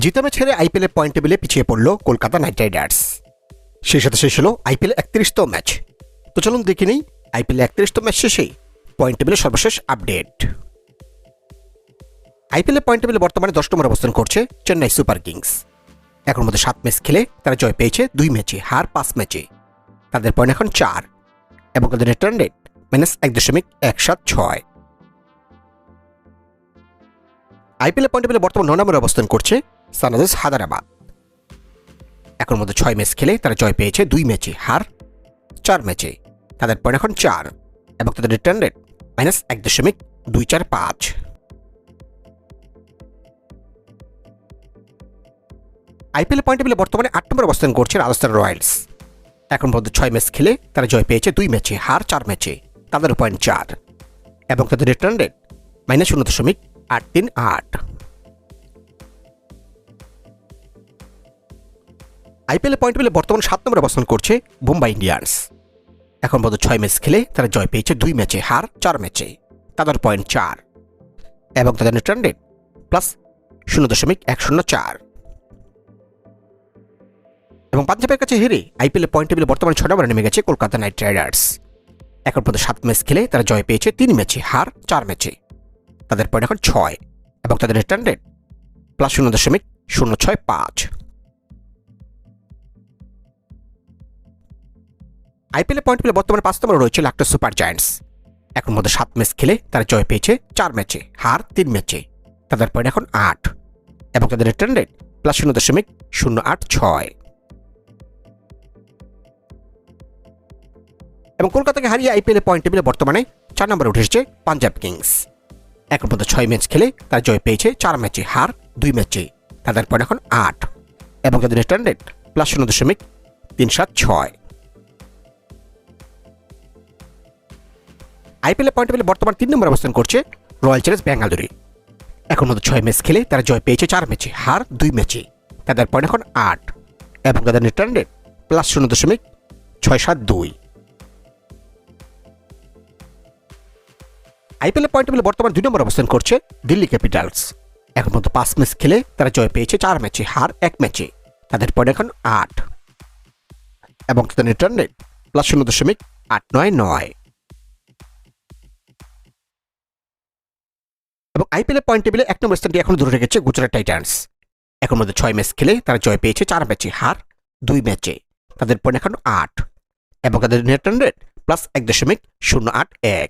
জিতা match হেরে IPL এর point টেবিলে পিছিয়ে পড়ল কলকাতা নাইট রাইডার্স। সেই সাথে শেষ হলো আইপিএল একত্রিশতম ম্যাচ। তো চলুন দেখে নেই আইপিএল একত্রিশতম ম্যাচ শেষে পয়েন্ট টেবিলের সর্বশেষ আপডেট। আইপিএল পয়েন্ট টেবিলে বর্তমানে দশ নম্বর অবস্থান করছে চেন্নাই সুপার কিংস। এখন মধ্যে সাত ম্যাচ খেলে তারা জয় পেয়েছে দুই ম্যাচে, হার পাঁচ ম্যাচে। তাদের পয়েন্ট এখন চার এবং তাদের রিটার্ন রেট মাইনাস এক দশমিক এক সাত ছয়। আইপিএল পয়েন্ট টেবিলে বর্তমান ন নম্বরে অবস্থান করছে সানরাইজার্স হায়দ্রাবাদ। এখন মধ্যে ছয় ম্যাচ খেলে তারা জয় পেয়েছে দুই ম্যাচে হার, চার ম্যাচে। তাদের পয়েন্ট এখন চার এবং তাদের রিটার্ন রেট মাইনাস এক দশমিক দুই চার পাঁচ। আইপিএল পয়েন্ট টেবিলে বর্তমানে আট নম্বর অবস্থান করছে রাজস্থান রয়্যালস। এখন পর্যন্ত ছয় ম্যাচ খেলে তারা জয় পেয়েছে দুই ম্যাচে হার, চার ম্যাচে। তাদের পয়েন্ট চার এবং তাদের রিটার্ন রেট মাইনাস শূন্য দশমিক আট তিন আট। আইপিএল পয়েন্ট পেলে বর্তমান সাত নম্বরে অবস্থান করছে মুম্বাই ইন্ডিয়ান্স। এখন পর্যন্ত ছয় ম্যাচ খেলে তারা জয় পেয়েছে দুই ম্যাচে হার, চার ম্যাচে। তাদের পয়েন্ট চার। এবং তাদের রেট প্লাস শূন্য দশমিক এক শূন্য চার। এবং পাঞ্জাবের কাছে হেরে আইপিএল পয়েন্ট টেবিলে বর্তমানে ছয় নম্বরে নেমে গেছে কলকাতা নাইট রাইডার্স। এখন পর্যন্ত সাত ম্যাচ খেলে তারা জয় পেয়েছে তিন ম্যাচে হার, চার ম্যাচে। তাদের পয়েন্ট এখন ছয়। এবং তাদের রেট প্লাস শূন্য দশমিক শূন্য ছয় পাঁচ। আইপিএল পয়েন্ট পেলে বর্তমানে পাঁচ নম্বরে রয়েছে লাক্টো সুপার জায়ান্টস। এখন মধ্যে সাত ম্যাচ খেলে তারা জয় পেয়েছে চার ম্যাচে, হার তিন ম্যাচে। তাদের পয়েন্ট এখন আট এবং তাদের রিটার্ন রেট প্লাস শূন্য দশমিক শূন্য আট ছয়। এবং কলকাতাকে হারিয়ে আইপিএল পয়েন্ট টেবিলে বর্তমানে চার নম্বরে উঠে এসেছে পাঞ্জাব কিংস। এখন পর্যন্ত ছয় ম্যাচ খেলে তারা জয় পেয়েছে চার ম্যাচে, হার দুই ম্যাচে। তাদের পয়েন্ট এখন আট এবং তাদের রিটার্ন রেট প্লাস শূন্য দশমিক তিন সাত ছয়। আইপিএল পয়েন্ট টেবিলে বর্তমান তিন নম্বর অবস্থান করছে রয়্যাল চ্যালেঞ্জ ব্যাঙ্গালোরে। এখন মধ্যে ছয় ম্যাচ খেলে তারা জয় পেয়েছে চার ম্যাচে, হার দুই ম্যাচে। তাদের পয়েন্ট এখন আট এবং তাদের রিটার্ন রেট প্লাস শূন্য দশমিক ছয় সাত দুই। আইপিএল পয়েন্ট টেবিলে বর্তমান দুই নম্বর অবস্থান করছে দিল্লি ক্যাপিটালস। এখন পর্যন্ত পাঁচ ম্যাচ খেলে তারা জয় পেয়েছে চার ম্যাচে, হার এক ম্যাচে। তাদের পয়েন্ট এখন আট এবং তাদের রিটার্ন রেট প্লাস শূন্য দশমিক আট নয় নয়। এবং আইপিএল পয়েন্ট টেবিলে এক নম্বর স্থানটি এখন ধরে রেখেছে গুজরাট টাইটান্স। এখন মধ্যে ছয় ম্যাচ খেলে তারা জয় পেয়েছে, চার ম্যাচে হার, দুই ম্যাচে তাদের পয়েন্ট এখন আট। এবং তাদের রিটার্ন রেট প্লাস এক দশমিক শূন্য আট এক।